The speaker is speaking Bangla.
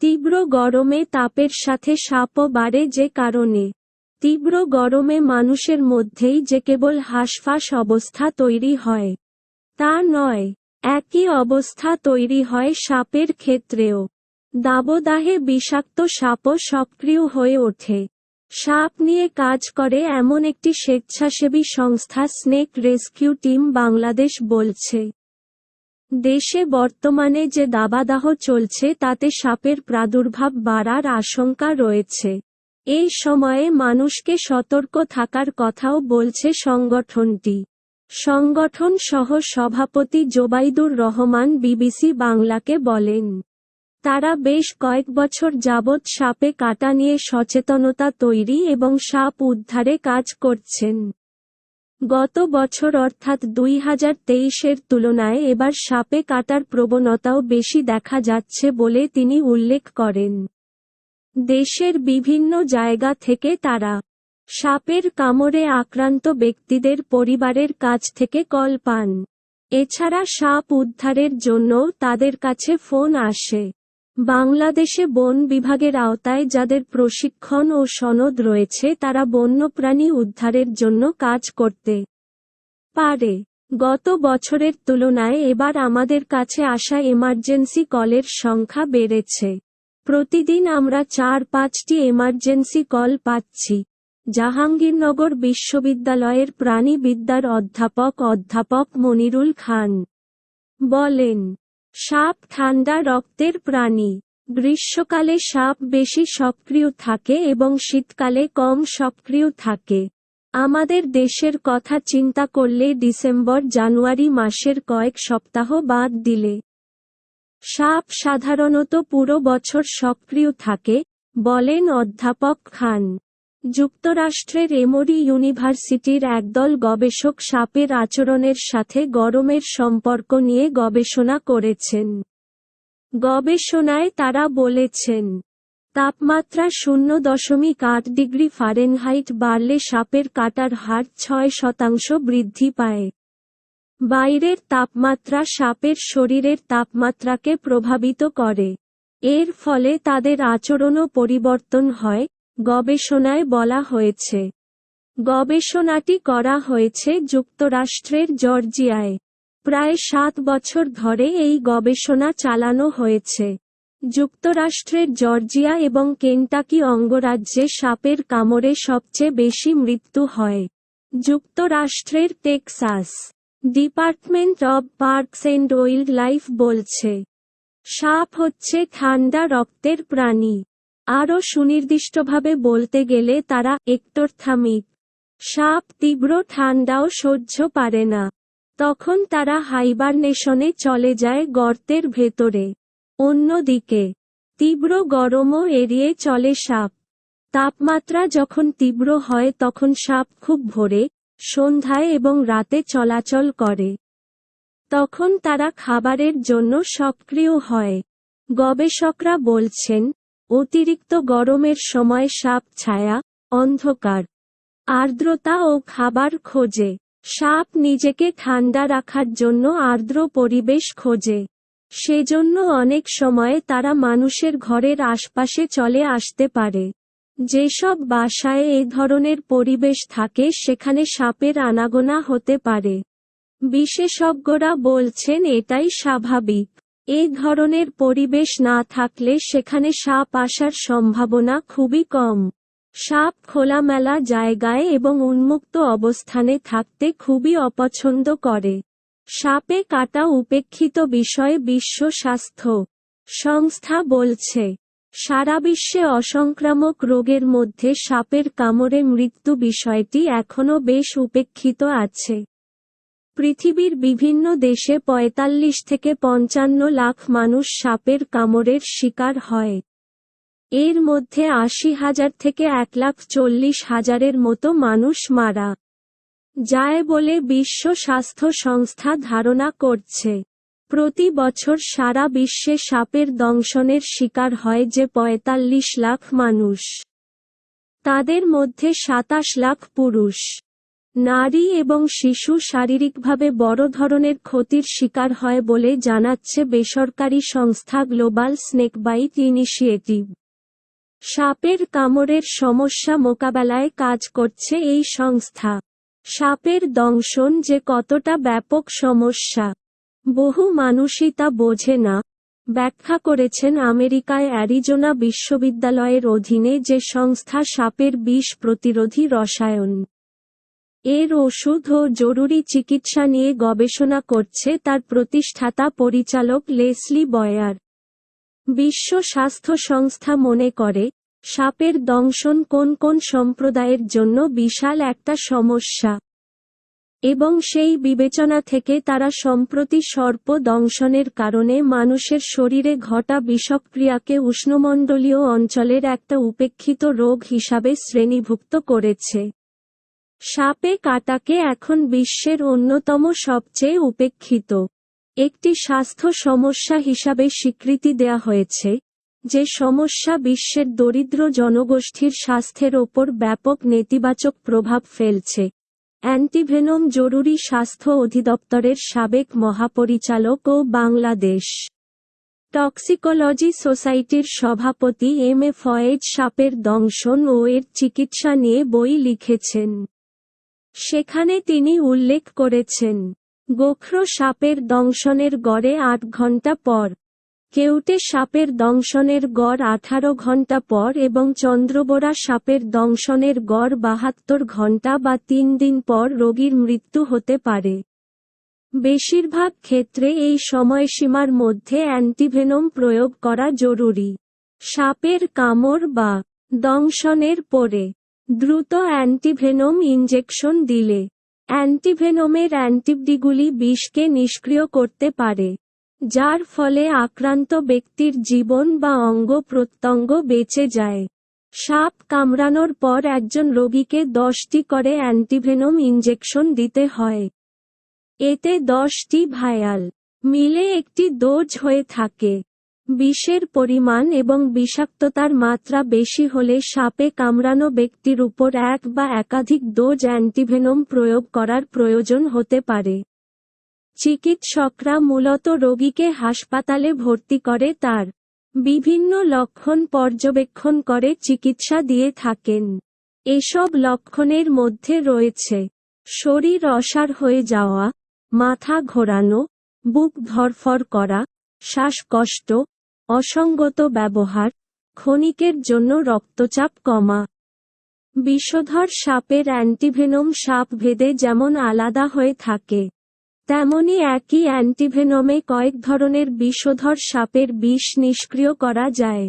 তীব্র গরমে তাপের সাথে সাপও বাড়ে যে কারণে। তীব্র গরমে মানুষের মধ্যেই যে কেবল হাঁসফাঁস অবস্থা তৈরি হয়, তা নয়, একই অবস্থা তৈরি হয় সাপের ক্ষেত্রেও। দাবদাহে বিষাক্ত সাপও সক্রিয় হয়ে ওঠে। সাপ নিয়ে কাজ করে এমন একটি স্বেচ্ছাসেবী সংস্থা স্নেক রেস্কিউ টিম বাংলাদেশ বলছে। দেশে বর্তমানে যে দাবাদাহ চলছে তাতে সাপের প্রাদুর্ভাব বাড়ার আশঙ্কা রয়েছে। এই সময়ে মানুষকে সতর্ক থাকার কথাও বলছে সংগঠনটি। সংগঠন সহ সভাপতি জোবাইদুর রহমান বিবিসি বাংলাকে বলেন, তারা বেশ কয়েক বছর যাবৎ সাপে কাটা নিয়ে সচেতনতা তৈরি এবং সাপ উদ্ধারে কাজ করছেন। গত বছর অর্থাৎ দুই হাজার তেইশের তুলনায় এবার সাপে কাটার প্রবণতাও বেশি দেখা যাচ্ছে বলে তিনি উল্লেখ করেন। দেশের বিভিন্ন জায়গা থেকে তারা সাপের কামড়ে আক্রান্ত ব্যক্তিদের পরিবারের কাছ থেকে কল পান। এছাড়া সাপ উদ্ধারের জন্য তাদের কাছে ফোন আসে। বাংলাদেশে বন বিভাগের আওতায় যাদের প্রশিক্ষণ ও সনদ রয়েছে, তারা বন্যপ্রাণী উদ্ধারের জন্য কাজ করতে পারে। গত বছরের তুলনায় এবার আমাদের কাছে আসা এমার্জেন্সি কলের সংখ্যা বেড়েছে। প্রতিদিন আমরা চার পাঁচটি এমার্জেন্সি কল পাচ্ছি। জাহাঙ্গীরনগর বিশ্ববিদ্যালয়ের প্রাণীবিদ্যার অধ্যাপক অধ্যাপক মনিরুল খান বলেন সাপ ঠান্ডা রক্তের প্রাণী। গ্রীষ্মকালে সাপ বেশি সক্রিয় থাকে এবং শীতকালে কম সক্রিয় থাকে। আমাদের দেশের কথা চিন্তা করলে ডিসেম্বর, জানুয়ারি মাসের কয়েক সপ্তাহ বাদ দিলে। সাপ সাধারণত পুরো বছর সক্রিয় থাকে, বলেন অধ্যাপক খান। যুক্তরাষ্ট্রের এমোরি ইউনিভার্সিটির একদল গবেষক সাপের আচরণের সাথে গরমের সম্পর্ক নিয়ে গবেষণা করেছেন। গবেষণায় তারা বলেছেন, তাপমাত্রা শূন্য দশমিক আট ডিগ্রি ফারেনহাইট বাড়লে সাপের কাটার হার ছয় শতাংশ বৃদ্ধি পায়। বাইরের তাপমাত্রা সাপের শরীরের তাপমাত্রাকে প্রভাবিত করে। এর ফলে তাদের আচরণও পরিবর্তন হয় গবেষণায় বলা হয়েছে। গবেষণাটি করা হয়েছে যুক্তরাষ্ট্রের জর্জিয়ায়। প্রায় সাত বছর ধরে এই গবেষণা চালানো হয়েছে। যুক্তরাষ্ট্রের জর্জিয়া এবং কেন্টাকি অঙ্গরাজ্যে সাপের কামড়ে সবচেয়ে বেশি মৃত্যু হয়। যুক্তরাষ্ট্রের Texas department of parks and wildlife বলছে, সাপ হচ্ছে ঠান্ডা রক্তের প্রাণী। আরও সুনির্দিষ্টভাবে বলতে গেলে তারা একটোরথামিক সাপ তীব্র ঠান্ডাও সহ্য পারে না। তখন তারা হাইবারনেশনে চলে যায় গর্তের ভেতরে। অন্যদিকে, তীব্র গরমও এড়িয়ে চলে সাপ। তাপমাত্রা যখন তীব্র হয় তখন সাপ খুব ভোরে, সন্ধ্যায় এবং রাতে চলাচল করে। তখন তারা খাবারের জন্য সক্রিয় হয়। গবেষকরা বলছেন অতিরিক্ত গরমের সময় সাপ ছায়া, অন্ধকার। আর্দ্রতা ও খাবার খোঁজে। সাপ নিজেকে ঠান্ডা রাখার জন্য আর্দ্র পরিবেশ খোঁজে। সেজন্য অনেক সময় তারা মানুষের ঘরের আশপাশে চলে আসতে পারে। যেসব বাসায় এই ধরনের পরিবেশ থাকে, সেখানে সাপের আনাগোনা হতে পারে। বিশেষজ্ঞরা বলছেন, এটাই স্বাভাবিক। এই ধরনের পরিবেশ না থাকলে সেখানে সাপ আসার সম্ভাবনা খুবই কম। সাপ খোলামেলা জায়গায় এবং উন্মুক্ত অবস্থানে থাকতে খুবই অপছন্দ করে। সাপে কাটা উপেক্ষিত বিষয় বিশ্ব স্বাস্থ্য সংস্থা বলছে, সারা বিশ্বে অসংক্রামক রোগের মধ্যে সাপের কামড়ে মৃত্যু বিষয়টি এখনও বেশ উপেক্ষিত আছে। পৃথিবীর বিভিন্ন দেশে ৪৫ থেকে পঞ্চান্ন লাখ মানুষ সাপের কামড়ের শিকার হয়। এর মধ্যে আশি হাজার থেকে এক লাখ চল্লিশ হাজারের মতো মানুষ মারা। যায় বলে বিশ্ব স্বাস্থ্য সংস্থা ধারণা করছে। প্রতি বছর সারা বিশ্বে সাপের দংশনের শিকার হয় যে ৪৫ লাখ মানুষ। তাদের মধ্যে সাতাশ লাখ পুরুষ। নারী এবং শিশু শারীরিকভাবে বড় ধরনের ক্ষতির শিকার হয় বলে জানাচ্ছে বেসরকারি সংস্থা গ্লোবাল স্নেকবাইট ইনিশিয়েটিভ। সাপের কামড়ের সমস্যা মোকাবেলায় কাজ করছে এই সংস্থা। সাপের দংশন যে কতটা ব্যাপক সমস্যা। বহু মানুষই তা বোঝে না। ব্যাখ্যা করেছেন আমেরিকায় অ্যারিজোনা বিশ্ববিদ্যালয়ের অধীনে যে সংস্থা সাপের বিষ প্রতিরোধী রসায়ন। এর ওষুধ ও জরুরি চিকিৎসা নিয়ে গবেষণা করছে তার প্রতিষ্ঠাতা পরিচালক লেসলি বয়ার। বিশ্ব স্বাস্থ্য সংস্থা মনে করে, সাপের দংশন কোন কোন সম্প্রদায়ের জন্য বিশাল একটা সমস্যা। এবং সেই বিবেচনা থেকে তারা সম্প্রতি সর্প দংশনের কারণে মানুষের শরীরে ঘটা বিষক্রিয়াকে উষ্ণমণ্ডলীয় অঞ্চলের একটা উপেক্ষিত রোগ হিসাবে শ্রেণীভুক্ত করেছে। সাপে কাটাকে এখন বিশ্বের অন্যতম সবচেয়ে উপেক্ষিত। একটি স্বাস্থ্য সমস্যা হিসাবে স্বীকৃতি দেয়া হয়েছে, যে সমস্যা বিশ্বের দরিদ্র জনগোষ্ঠীর স্বাস্থ্যের ওপর ব্যাপক নেতিবাচক প্রভাব ফেলছে। অ্যান্টিভেনম জরুরি স্বাস্থ্য অধিদপ্তরের সাবেক মহাপরিচালক ও বাংলাদেশ টক্সিকোলজি সোসাইটির সভাপতি এম এ ফয়েজ সাপের দংশন ও এর চিকিৎসা নিয়ে বই লিখেছেন। সেখানে তিনি উল্লেখ করেছেন, গোখরো সাপের দংশনের গড়ে আট ঘণ্টা পর, কেউটে সাপের দংশনের গড় আঠারো ঘণ্টা পর এবং চন্দ্রবোরা সাপের দংশনের গড় বাহাত্তর ঘণ্টা বা তিন দিন পর রোগীর মৃত্যু হতে পারে। বেশিরভাগ ক্ষেত্রে এই সময়সীমার মধ্যে অ্যান্টিভেনম প্রয়োগ করা জরুরি। সাপের কামড় বা দংশনের পরে দ্রুত অ্যান্টিভেনম ইনজেকশন দিলে। অ্যান্টিভেনমের অ্যান্টিবডিগুলি বিষকে নিষ্ক্রিয় করতে পারে, যার ফলে আক্রান্ত ব্যক্তির জীবন বা অঙ্গ প্রত্যঙ্গ বেঁচে যায়। সাপ কামড়ানোর পর একজন রোগীকে দশটি করে অ্যান্টিভেনম ইনজেকশন দিতে হয়। এতে দশটি ভায়াল মিলে একটি ডোজ হয়ে থাকে। বিষের পরিমাণ এবং বিষাক্ততার মাত্রা বেশি হলে সাপে কামড়ানো ব্যক্তির উপর এক বা একাধিক ডোজ অ্যান্টিভেনম প্রয়োগ করার প্রয়োজন হতে পারে। চিকিৎসকরা মূলত রোগীকে হাসপাতালে ভর্তি করে তার বিভিন্ন লক্ষণ পর্যবেক্ষণ করে চিকিৎসা দিয়ে থাকেন। এসব লক্ষণের মধ্যে রয়েছে শরীর অসার হয়ে যাওয়া, মাথা ঘোরানো, বুক ধরফর করা, শ্বাসকষ্ট অসঙ্গত ব্যবহার, ক্ষণিকের জন্য রক্তচাপ কমা। বিষধর সাপের অ্যান্টিভেনম সাপ ভেদে যেমন আলাদা হয়ে থাকে, তেমনি একই অ্যান্টিভেনমে কয়েক ধরনের বিষধর সাপের বিষ নিষ্ক্রিয় করা যায়।